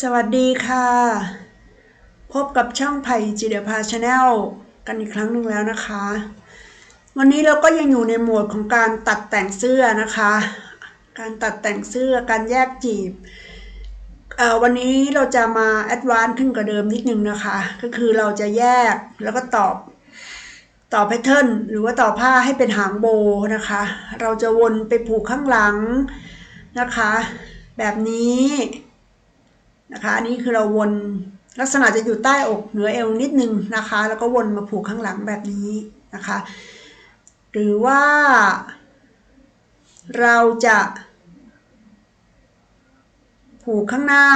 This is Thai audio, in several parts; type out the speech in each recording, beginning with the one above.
สวัสดีค่ะ พบกับช่องไผ่จิเดียพาชาแนลกันอีกครั้งหนึ่งแล้วนะคะ วันนี้เราก็ยังอยู่ในหมวดของการตัดแต่งเสื้อนะคะ การตัดแต่งเสื้อการแยกจีบวันนี้เราจะมาแอดวานซ์ขึ้นกว่าเดิมนิดนึงนะคะ ก็คือเราจะแยกแล้วก็ตอบต่อแพทเทิร์นหรือว่าต่อผ้าให้เป็นหางโบนะคะ เราจะวนไปผูกข้างหลังนะคะ แบบนี้ นะคะอันนี้คือเราวนลักษณะจะอยู่ใต้อกเหนือเอวนิดนึงนะคะ แล้วก็วนมาผูกข้างหลังแบบนี้นะคะ หรือว่า เราจะผูกข้างหน้า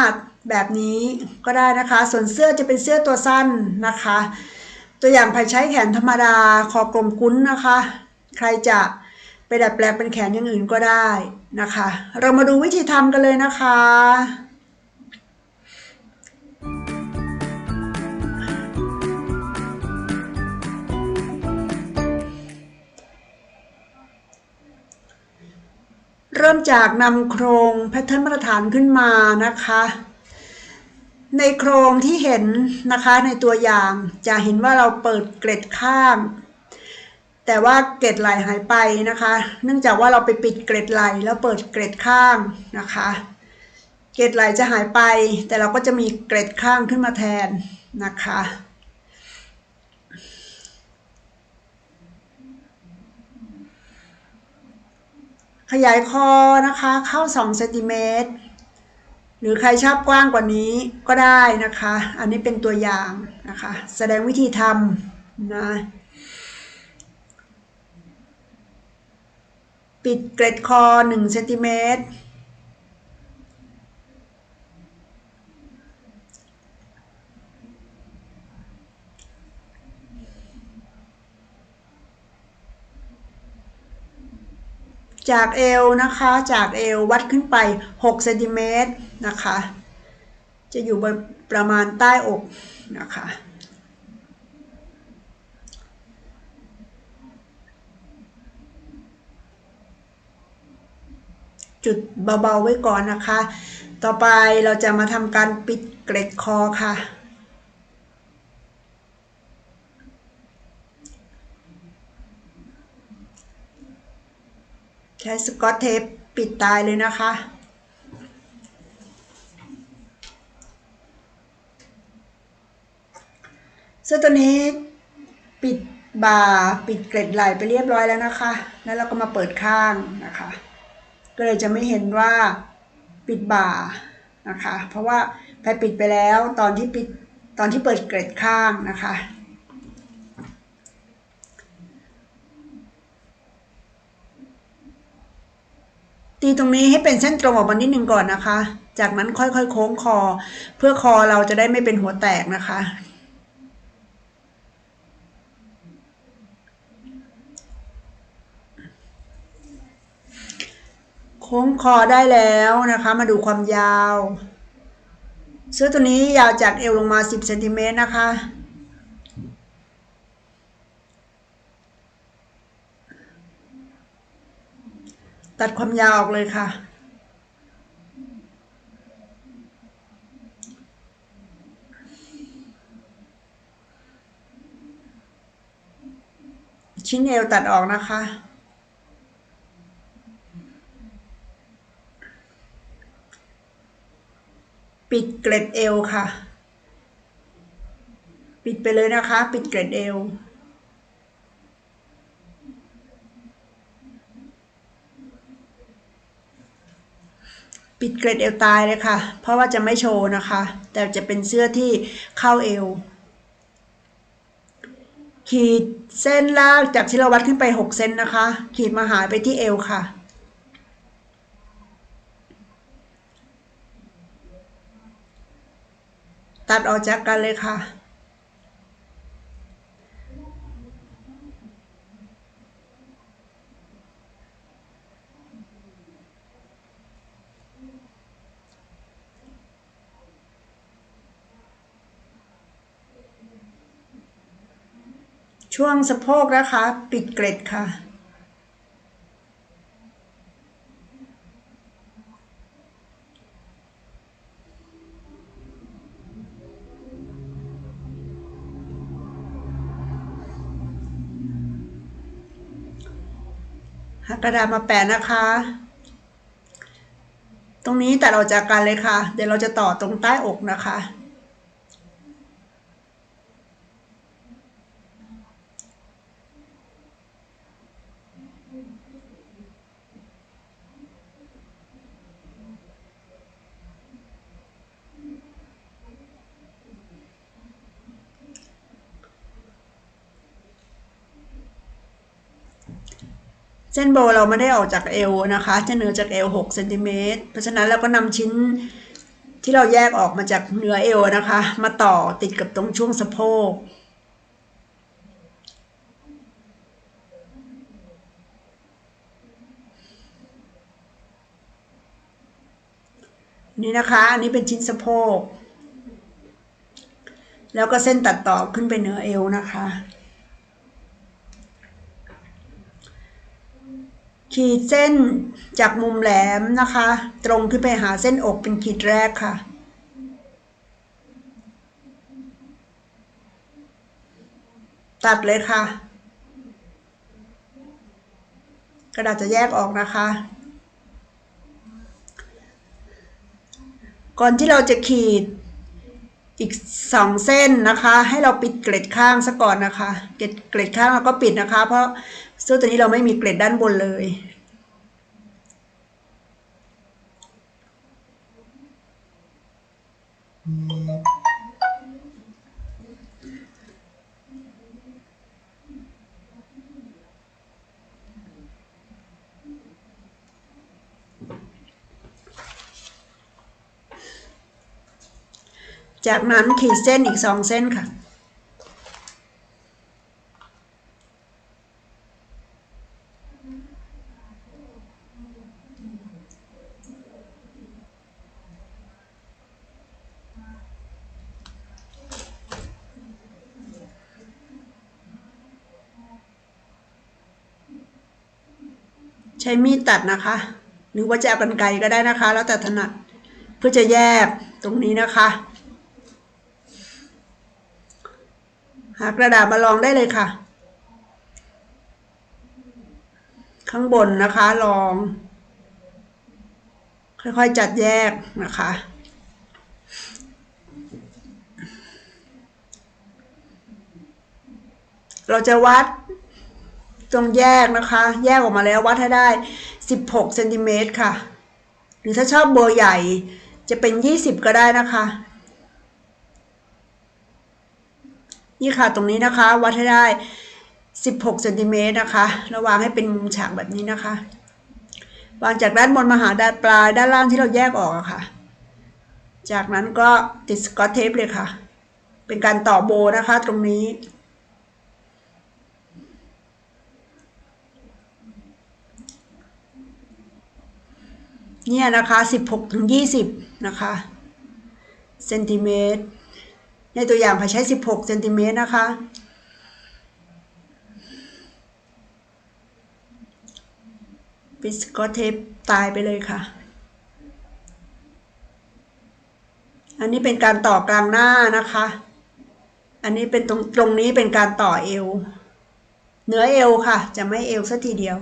แบบนี้ก็ได้นะคะ ส่วนเสื้อจะเป็นเสื้อตัวสั้นนะคะ ตัวอย่างไผ่ใช้แขนธรรมดาคอกลมกุ้นนะคะ ใครจะไปดัดแปลงเป็นแขนอย่างอื่นก็ได้นะคะ เรามาดูวิธีทำกันเลยนะคะ เริ่มจากนำโครงแพทเทิร์นมาตรฐานขึ้นมานะคะ ในโครงที่เห็นนะคะในตัวอย่างจะเห็นว่าเราเปิดเกร็ดข้าง แต่ว่าเกร็ดไหลหายไปนะคะ เนื่องจากว่าเราไปปิดเกร็ดไหลแล้วเปิดเกร็ดข้างนะคะ เกร็ดไหลจะหายไป แต่เราก็จะมีเกร็ดข้างขึ้นมาแทนนะคะ ขยายคอนะคะเข้า2เซนติเมตรหรือใครชอบกว้างกว่านี้ก็ได้นะคะ อันนี้เป็นตัวอย่างนะคะ แสดงวิธีทำนะปิดเกร็ดคอ1เซนติเมตร จากเอวนะคะจากเอววัดขึ้นไป6เซนติเมตรนะคะจะอยู่ประมาณใต้อกนะคะจุดเบาๆไว้ก่อนนะคะ ต่อไปเราจะมาทำการปิดเกล็ดคอค่ะ ใช้สกอตเทปปิดตายเลยนะคะเสื้อตัวนี้ปิดบ่าปิดเกล็ดไหลไปเรียบร้อยแล้วนะคะ แล้วเราก็มาเปิดข้างนะคะ ก็เลยจะไม่เห็นว่าปิดบ่านะคะ เพราะว่าไปปิดไปแล้วตอนที่ปิดตอนที่เปิดเกล็ดข้างนะคะ ตีตรงนี้ให้เป็นเส้นตรงออกมานิดนึงก่อนนะคะ จากนั้นค่อยๆ โค้งคอ เพื่อคอเราจะได้ไม่เป็นหัวแตกนะคะ โค้งคอได้แล้วนะคะ มาดูความยาว เสื้อตัวนี้ยาวจากเอวลงมา 10เซนติเมตรนะคะ ตัดความยาวออกเลยค่ะ ชิ้นเอวตัดออกนะคะปิดเกล็ดเอวค่ะ ปิดไปเลยนะคะ ปิดเกล็ดเอว ปิดเกล็ดเอวตายเลยค่ะ เพราะว่าจะไม่โชว์นะคะ แต่จะเป็นเสื้อที่เข้าเอว ขีดเส้นลากจากที่เราวัดขึ้นไป 6 เซนนะคะ ขีดมาหายไปที่เอวค่ะ ตัดออกจากกันเลยค่ะ ช่วงสะโพกนะคะ ปิดเกร็ดค่ะ หักกระดาษมาแปะนะคะ ตรงนี้ตัดออกจากกันเลยค่ะ เดี๋ยวเราจะต่อตรงใต้อกนะคะ ส้นโบเราไม่ได้ออกจากเอวนะคะจะเหนือจากเอว6เซนติเมตรเพราะฉะนั้นเราก็นำชิ้นที่เราแยกออกมาจากเนื้อเอวนะคะ มาต่อติดกับตรงช่วงสะโพกนี่นะคะอันนี้เป็นชิ้นสะโพก แล้วก็เส้นตัดต่อขึ้นไปเหนือเอวนะคะ ขีดเส้นจากมุมแหลมนะคะ ตรงขึ้นไปหาเส้นอกเป็นขีดแรกค่ะ ตัดเลยค่ะ กระดาษจะแยกออกนะคะ ก่อนที่เราจะขีด อีกสองเส้นนะคะ ให้เราปิดเกล็ดข้างซะก่อนนะคะ เกล็ดเกล็ดข้างเราก็ปิดนะคะ เพราะเสื้อตัวนี้เราไม่มีเกล็ดด้านบนเลย จากนั้นขีดเส้นอีกสองเส้นค่ะ ใช้มีดตัดนะคะ หรือว่าจะเอากรรไกรก็ได้นะคะ แล้วแต่ถนัดเพื่อจะแยกตรงนี้นะคะ หากระดาษมาลองได้เลยค่ะ ข้างบนนะคะลอง ค่อยๆจัดแยกนะคะเราจะวัดตรงแยกนะคะ แยกออกมาแล้ววัดให้ได้ 16เซนติเมตรค่ะ หรือถ้าชอบเบอร์ใหญ่จะเป็น 20 ก็ได้นะคะ นี่ค่ะตรงนี้นะคะวัดให้ได้ 16เซนติเมตรนะคะแล้ววางให้เป็นมุมฉากแบบนี้นะคะ วางจากด้านบนมาหาด้านปลายด้านล่างที่เราแยกออกอะค่ะ จากนั้นก็ติดสกอตเทปเลยค่ะ เป็นการต่อโบนะคะตรงนี้เนี่ยนะคะ 16ถึง20 นะคะ เซนติเมตร ในตัวอย่างพาใช้ 16เซนติเมตรนะคะ ปิสกอเทปตายไปเลยค่ะ อันนี้เป็นการต่อกลางหน้านะคะ อันนี้เป็นตรงตรงนี้เป็นการต่อเอว เนื้อเอวค่ะ จะไม่เอวสัทีเดียว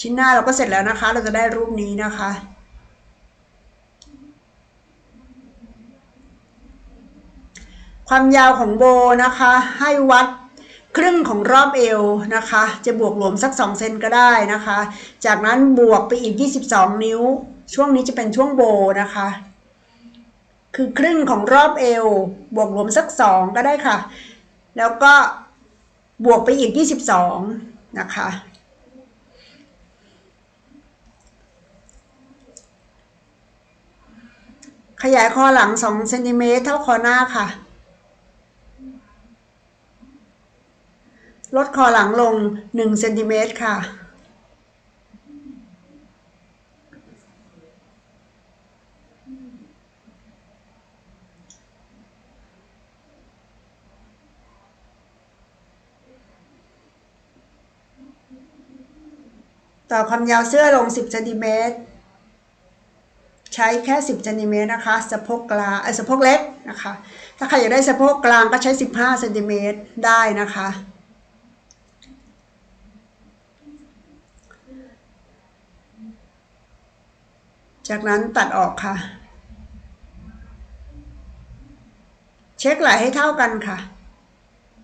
ชิ้นหน้าเราก็เสร็จแล้วนะคะ เราจะได้รูปนี้นะคะ ความยาวของโบนะคะ ให้วัดครึ่งของรอบเอวนะคะ จะบวกรวมสัก 2 เซนก็ได้นะคะ จากนั้นบวกไปอีก 22 นิ้ว ช่วงนี้จะเป็นช่วงโบนะคะ คือครึ่งของรอบเอว บวกรวมสัก 2 ก็ได้ค่ะ แล้วก็บวกไปอีก 22 นะคะ ขยายคอหลัง 2 เซนติเมตรเท่าคอหน้าค่ะ ลดคอหลังลง1เซนติเมตรค่ะ ต่อความยาวเสื้อลง 10เซนติเมตรใช้แค่ 10เซนติเมตรนะคะสะโพกกลางเออสะโพกเล็กนะคะ ถ้าใครอยากได้สะโพกกลางก็ใช้ 15เซนติเมตรได้นะคะ จากนั้นตัดออกค่ะ เช็คไหลให้เท่ากันค่ะ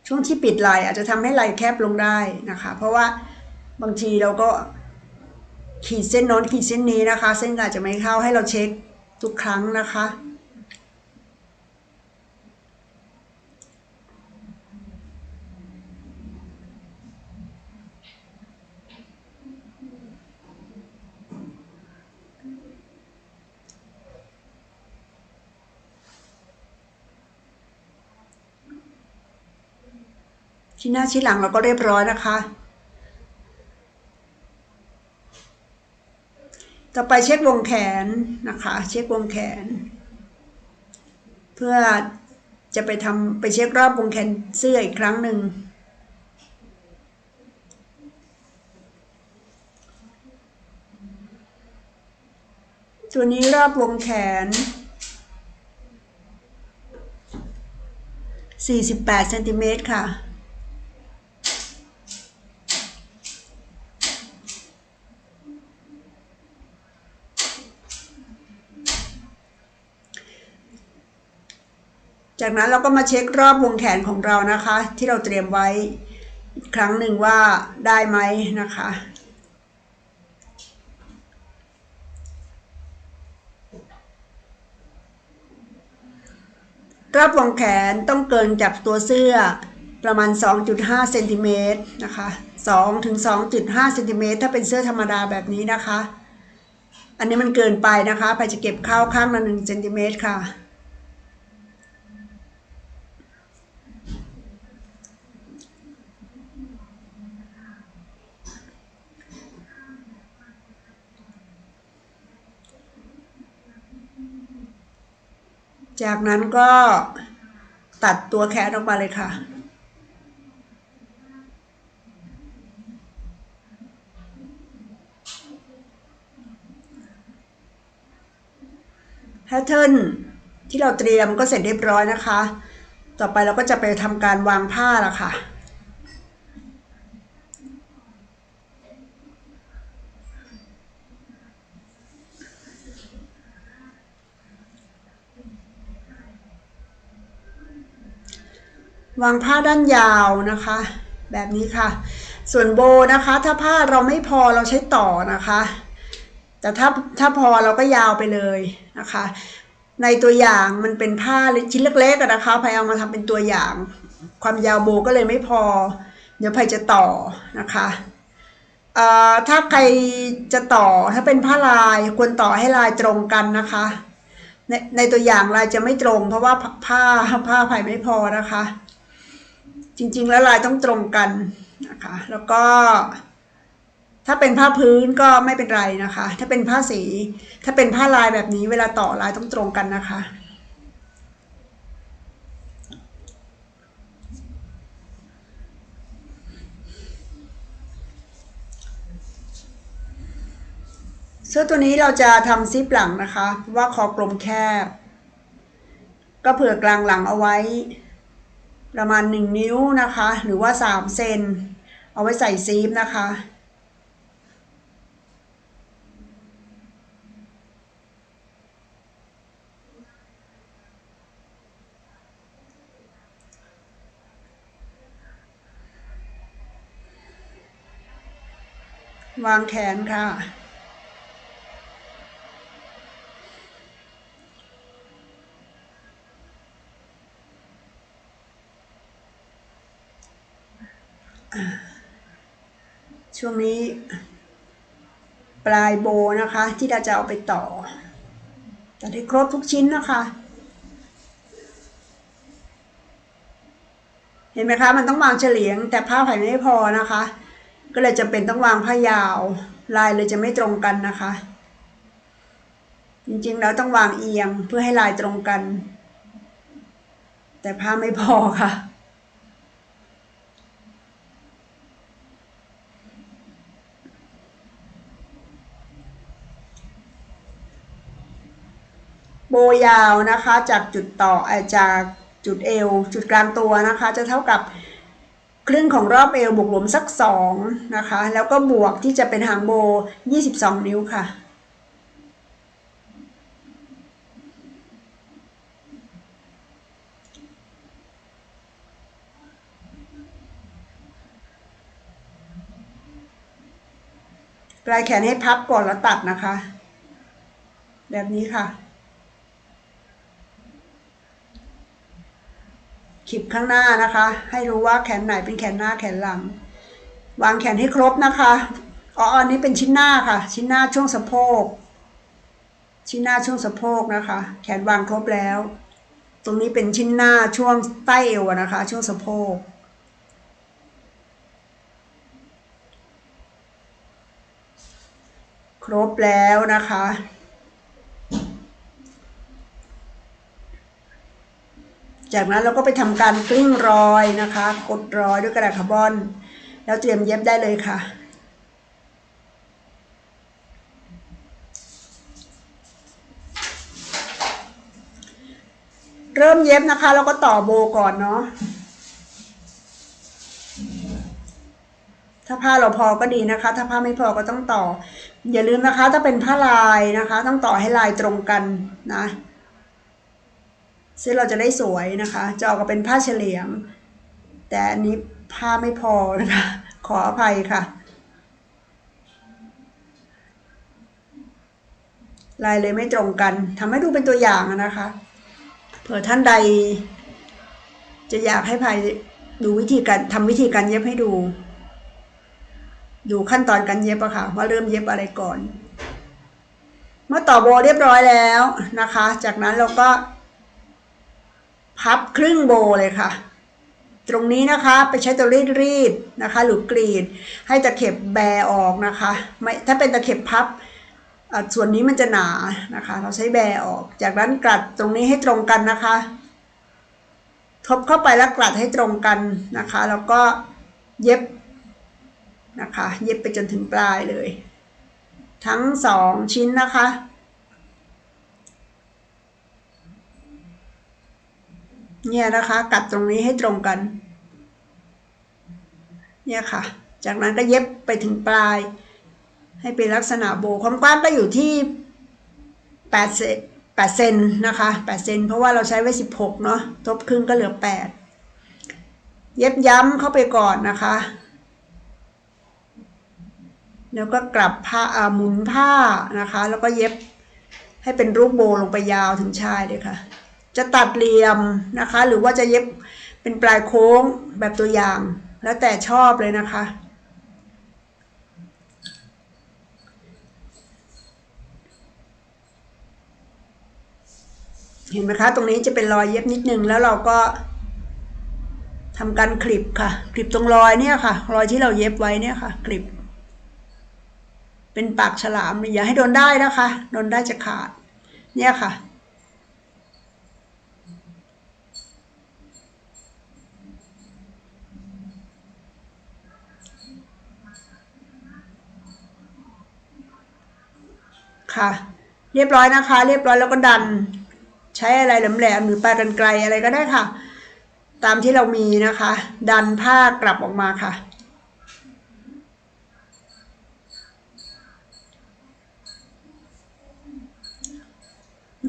ช่วงที่ปิดไหลอาจจะทำให้ไหลแคบลงได้นะคะ เพราะว่าบางทีเราก็ขีดเส้นโน้นขีดเส้นนี้นะคะ เส้นอาจจะไม่เข้าให้เราเช็คทุกครั้งนะคะ ชิ้นหน้าชิ้หลังเราก็เรียบร้อยนะคะ ต่อไปเช็ควงแขนนะคะ เช็ควงแขน เพื่อจะไปทำไปเช็ครอบวงแขนเสื้ออีกครั้งหนึ่งตัวนี้รอบวงแขน 48เซนติเมตรค่ะ จากนั้นเราก็มาเช็ครอบวงแขนของเรานะคะ ที่เราเตรียมไว้ครั้งหนึ่งว่าได้ไหมนะคะ รอบวงแขนต้องเกินจากตัวเสื้อประมาณ 2.5เซนติเมตรนะคะ2ถึง2.5เซนติเมตรถ้าเป็นเสื้อธรรมดาแบบนี้นะคะ อันนี้มันเกินไปนะคะไปจะเก็บเข้าข้างละ1เซนติเมตรค่ะ จากนั้นก็ตัดตัวแคนออกมาเลยค่ะแพทเทิร์นที่เราเตรียมก็เสร็จเรียบร้อยนะคะ ต่อไปเราก็จะไปทำการวางผ้าละค่ะ วางผ้าด้านยาวนะคะ แบบนี้ค่ะ ส่วนโบนะคะ ถ้าผ้าเราไม่พอเราใช้ต่อนะคะ แต่ถ้าถ้าพอเราก็ยาวไปเลยนะคะ ในตัวอย่างมันเป็นผ้าชิ้นเล็กๆนะคะพายเอามาทำเป็นตัวอย่าง ความยาวโบก็เลยไม่พอ เดี๋ยวพายจะต่อนะคะถ้าใครจะต่อถ้าเป็นผ้าลายควรต่อให้ลายตรงกันนะคะ ในในตัวอย่างลายจะไม่ตรง เพราะว่าผ้าผ้าพายไม่พอนะคะ จริง ๆ แล้วลายต้องตรงกันนะคะ แล้วก็ ถ้าเป็นผ้าพื้นก็ไม่เป็นไรนะคะ ถ้าเป็นผ้าสี ถ้าเป็นผ้าลายแบบนี้ เวลาต่อลายต้องตรงกันนะคะเสื้อตัวนี้เราจะทำซิปหลังนะคะ ว่าคอกลมแคบ ก็เผื่อกลางหลังเอาไว้ ประมาณ 1 นิ้วนะคะ หรือว่า 3 เซน เอาไว้ใส่ซีฟนะคะ วางแขนค่ะ ช่วงนี้ ปลายโบนะคะ ที่เราจะเอาไปต่อแต่ที่ครบทุกชิ้นนะคะ เห็นไหมคะ มันต้องวางเฉลียง แต่ผ้าไผ่ไม่พอนะคะ ก็เลยจำเป็นต้องวางผ้ายาว ลายเลยจะไม่ตรงกันนะคะ จริงๆแล้วต้องวางเอียงเพื่อให้ลายตรงกัน แต่ผ้าไม่พอค่ะ โบยาวนะคะจากจุดต่อจากจุดเอวจุดกลางตัวนะคะ จะเท่ากับครึ่งของรอบเอวบวกหลวมสักสองนะคะ แล้วก็บวกที่จะเป็นหางโบ 22 นิ้วค่ะ ปลายแขนให้พับก่อนแล้วตัดนะคะ แบบนี้ค่ะ ขีบข้างหน้านะคะ ให้รู้ว่าแขนไหนเป็นแขนหน้าแขนหลัง วางแขนให้ครบนะคะอ๋ออันนี้เป็นชิ้นหน้าค่ะ ชิ้นหน้าช่วงสะโพก ชิ้นหน้าช่วงสะโพกนะคะ แขนวางครบแล้ว ตรงนี้เป็นชิ้นหน้าช่วงใต้เอวนะคะ ช่วงสะโพกครบแล้วนะคะ จากนั้นเราก็ไปทำการกลิ้งรอยนะคะ กดรอยด้วยกระดาษคาร์บอน แล้วเตรียมเย็บได้เลยค่ะเริ่มเย็บนะคะแล้วก็ต่อโบก่อนเนาะ ถ้าผ้าเราพอก็ดีนะคะ ถ้าผ้าไม่พอก็ต้องต่อ อย่าลืมนะคะ ถ้าเป็นผ้าลายนะคะ ต้องต่อให้ลายตรงกันนะ ซึ่งเราจะได้สวยนะคะ จะออกมาเป็นผ้าเฉลียง แต่อันนี้ผ้าไม่พอนะคะ ขออภัยค่ะ ลายเลยไม่ตรงกันทำให้ดูเป็นตัวอย่างนะคะ เผื่อท่านใด จะอยากให้ภัยดูวิธีการทำวิธีการเย็บให้ดู ดูขั้นตอนการเย็บอะค่ะ ว่าเริ่มเย็บอะไรก่อน เมื่อต่อโบเรียบร้อยแล้วนะคะ จากนั้นเราก็ พับครึ่งโบเลยค่ะ ตรงนี้นะคะไปใช้ตัวรีดรีดนะคะ หรือกรีด ให้ตะเข็บแบออกนะคะไม่ถ้าเป็นตะเข็บพับส่วนนี้มันจะหนานะคะ เราใช้แบออก จากนั้นกลัดตรงนี้ให้ตรงกันนะคะ ทบเข้าไปแล้วกลัดให้ตรงกันนะคะ แล้วก็เย็บนะคะ เย็บไปจนถึงปลายเลย ทั้งสองชิ้นนะคะ เนี่ยนะคะกัดตรงนี้ให้ตรงกัน เนี่ยค่ะ จากนั้นก็เย็บไปถึงปลาย ให้เป็นลักษณะโบความกว้างก็อยู่ที่แปดเซนแปดเซนนะคะแปดเซนเพราะว่าเราใช้ไว้สิบหกเนาะทบครึ่งก็เหลือแปดเย็บย้ำเข้าไปก่อนนะคะ แล้วก็กลับผ้าหมุนผ้านะคะ แล้วก็เย็บให้เป็นรูปโบลงไปยาวถึงชายเลยค่ะ จะตัดเหลี่ยมนะคะ หรือว่าจะเย็บเป็นปลายโค้งแบบตัวอย่าง แล้วแต่ชอบเลยนะคะ เห็นไหมคะ ตรงนี้จะเป็นรอยเย็บนิดนึงแล้วเราก็ทำการคลิปค่ะ คลิปตรงรอยเนี่ยค่ะ รอยที่เราเย็บไว้เนี่ยค่ะ คลิป เป็นปากฉลามอย่าให้โดนได้นะคะ โดนได้จะขาด เนี่ยค่ะ ค่ะ เรียบร้อยนะคะ เรียบร้อยแล้วก็ดัน ใช้อะไรแหลมๆหรือปลายกันไกลอะไรก็ได้ค่ะ ตามที่เรามีนะคะ ดันผ้ากลับออกมาค่ะ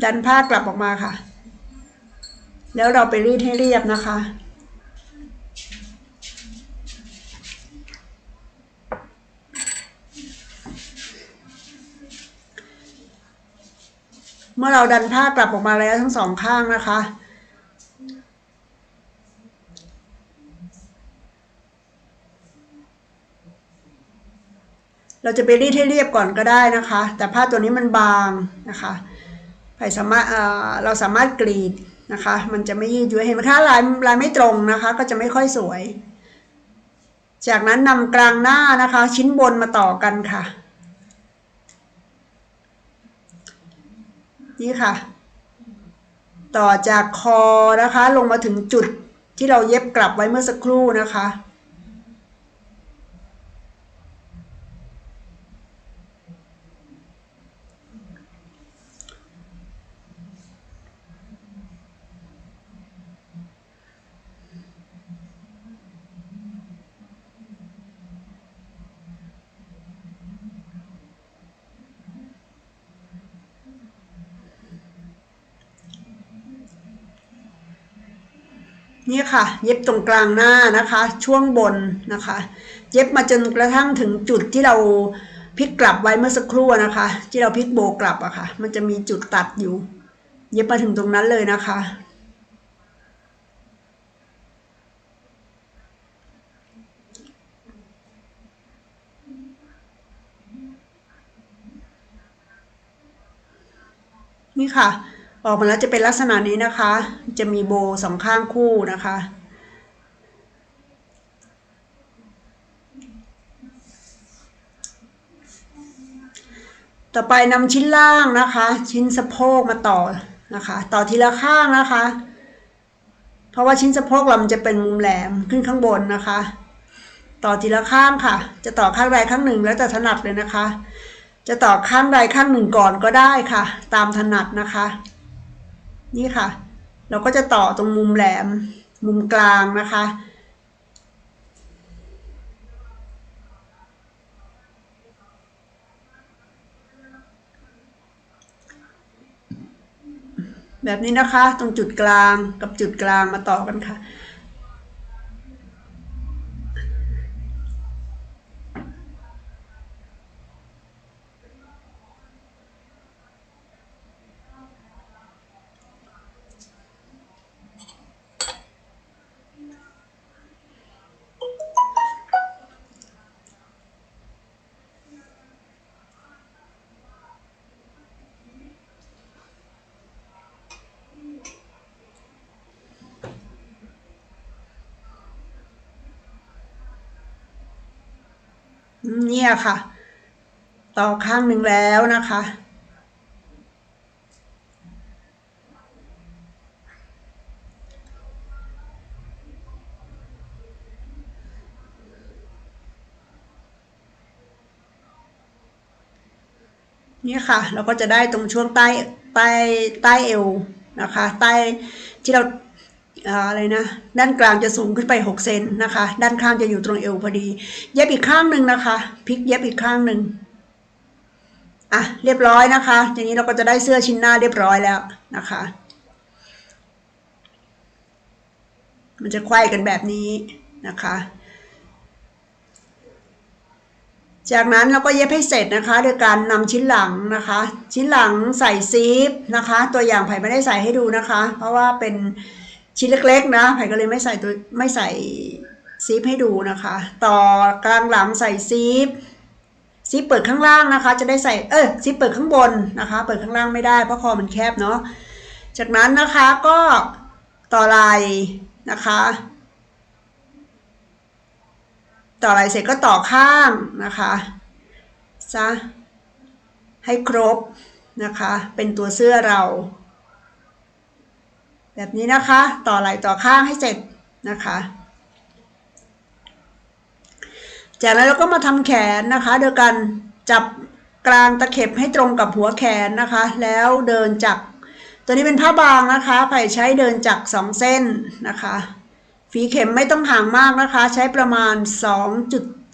ดันผ้ากลับออกมาค่ะ แล้วเราไปรีดให้เรียบนะคะ เมื่อเราดันผ้ากลับออกมาแล้วทั้งสองข้างนะคะ เราจะไปรีดให้เรียบก่อนก็ได้นะคะ แต่ผ้าตัวนี้มันบางนะคะไผ่สามารถเราสามารถกรีดนะคะ มันจะไม่ยืดเยื้อเห็นไหมคะลายลายไม่ตรงนะคะ ก็จะไม่ค่อยสวย จากนั้นนำกลางหน้านะคะ ชิ้นบนมาต่อกันค่ะ นี่ค่ะ ต่อจากคอนะคะ ลงมาถึงจุดที่เราเย็บกลับไว้เมื่อสักครู่นะคะ นี่ค่ะ เย็บตรงกลางหน้านะคะ ช่วงบนนะคะ เย็บมาจนกระทั่งถึงจุดที่เราพลิกกลับไว้เมื่อสักครู่นะคะ ที่เราพลิกโบกลับอะค่ะ มันจะมีจุดตัดอยู่ เย็บมาถึงตรงนั้นเลยนะคะ นี่ค่ะ ออกมาแล้วจะเป็นลักษณะนี้นะคะ จะมีโบสองข้างคู่นะคะ ต่อไปนำชิ้นล่างนะคะ ชิ้นสะโพกมาต่อนะคะ ต่อทีละข้างนะคะ เพราะว่าชิ้นสะโพกเรามันจะเป็นมุมแหลมขึ้นข้างบนนะคะ ต่อทีละข้างค่ะ จะต่อข้างใดข้างหนึ่งแล้วแต่ถนัดเลยนะคะ จะต่อข้างใดข้างหนึ่งก่อนก็ได้ค่ะ ตามถนัดนะคะ นี่ค่ะ เราก็จะต่อตรงมุมแหลม มุมกลางนะคะ แบบนี้นะคะ ตรงจุดกลางกับจุดกลางมาต่อกันค่ะ เนี่ยค่ะ ต่อข้างหนึ่งแล้วนะคะ นี่ค่ะ เราก็จะได้ตรงช่วงใต้ใต้ใต้เอวนะคะ ใต้ที่เรา อะไรนะ ด้านกลางจะสูงขึ้นไป 6 เซนนะคะ ด้านข้างจะอยู่ตรงเอวพอดี เย็บอีกข้างหนึ่งนะคะพลิกเย็บอีกข้างหนึ่งอะเรียบร้อยนะคะ ทีนี้เราก็จะได้เสื้อชิ้นหน้าเรียบร้อยแล้วนะคะ มันจะไขว้กันแบบนี้นะคะ จากนั้นเราก็เย็บให้เสร็จนะคะโดยการนำชิ้นหลังนะคะ ชิ้นหลังใส่ซีฟนะคะ ตัวอย่างไผ่ไม่ได้ใส่ให้ดูนะคะ เพราะว่าเป็น ชิ้นเล็กๆนะไผ่ก็เลยไม่ใส่ตัวไม่ใส่ซีฟให้ดูนะคะ ต่อกลางหลังใส่ซีฟซีฟเปิดข้างล่างนะคะ จะได้ใส่เออซีฟเปิดข้างบนนะคะ เปิดข้างล่างไม่ได้เพราะคอมันแคบเนาะจากนั้นนะคะก็ต่อลายนะคะ ต่อลายเสร็จก็ต่อข้างนะคะซะให้ครบนะคะ เป็นตัวเสื้อเรา แบบนี้นะคะ ต่อไหล่ต่อข้างให้เสร็จนะคะ จากนั้นเราก็มาทำแขนนะคะ โดยการจับกลางตะเข็บให้ตรงกับหัวแขนนะคะ แล้วเดินจากตัวนี้เป็นผ้าบางนะคะไผ่ใช้เดินจากสองเส้นนะคะ ฝีเข็มไม่ต้องห่างมากนะคะ ใช้ประมาณ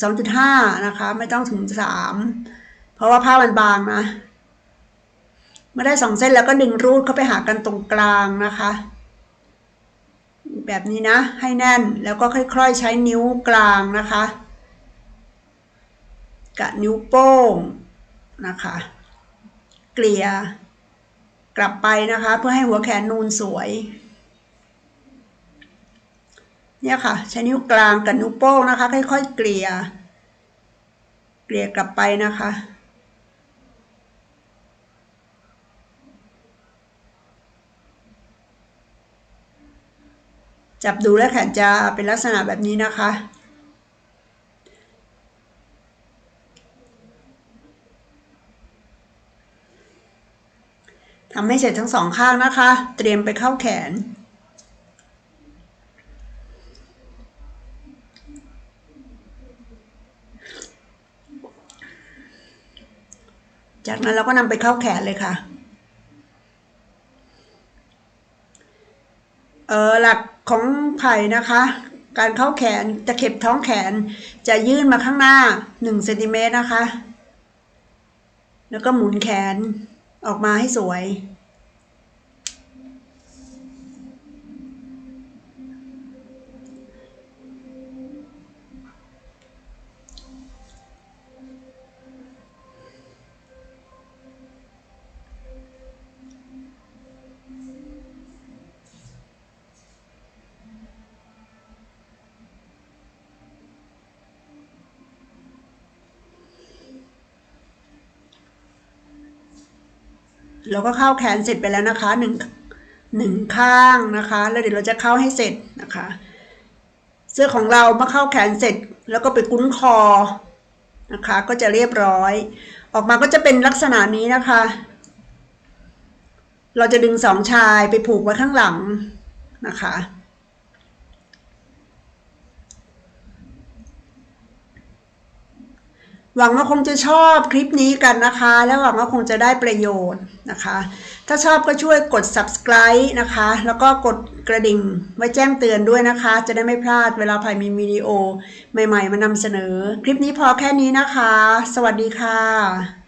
2.2.5 นะคะ ไม่ต้องถึง 3 เพราะว่าผ้ามันบางนะเมื่อได้สองเส้นแล้วก็ดึงรูดเข้าไปหากันตรงกลางนะคะ แบบนี้นะ ให้แน่นแล้วก็ค่อยๆ ใช้นิ้วกลางนะคะ กับนิ้วโป้งนะคะ เกลี่ยกลับไปนะคะ เพื่อให้หัวแขนนูนสวย เนี่ยค่ะ ใช้นิ้วกลางกับนิ้วโป้งนะคะ ค่อยๆ เกลี่ย เกลี่ยกลับไปนะคะ จับดูแล้วแขนจะเป็นลักษณะแบบนี้นะคะ ทำให้เสร็จทั้งสองข้างนะคะ เตรียมไปเข้าแขน จากนั้นเราก็นำไปเข้าแขนเลยค่ะ เออหลัก ของไผ่นะคะ การเข้าแขนจะเข็บท้องแขนจะยื่นมาข้างหน้า1เซนติเมตรนะคะ แล้วก็หมุนแขนออกมาให้สวย เราก็เข้าแขนเสร็จไปแล้วนะคะหนึ่งหนึ่งข้างนะคะ แล้วเดี๋ยวเราจะเข้าให้เสร็จนะคะ เสื้อของเราเมื่อเข้าแขนเสร็จ แล้วก็ไปกุ้นคอนะคะ ก็จะเรียบร้อย ออกมาก็จะเป็นลักษณะนี้นะคะ เราจะดึงสองชายไปผูกไว้ข้างหลังนะคะ หวังว่าคงจะชอบคลิปนี้กันนะคะ และหวังว่าคงจะได้ประโยชน์นะคะ ถ้าชอบก็ช่วยกด subscribe นะคะ แล้วก็กดกระดิ่งไว้แจ้งเตือนด้วยนะคะ จะได้ไม่พลาดเวลาภายมีวิดีโอใหม่ๆมานำเสนอ คลิปนี้พอแค่นี้นะคะ สวัสดีค่ะ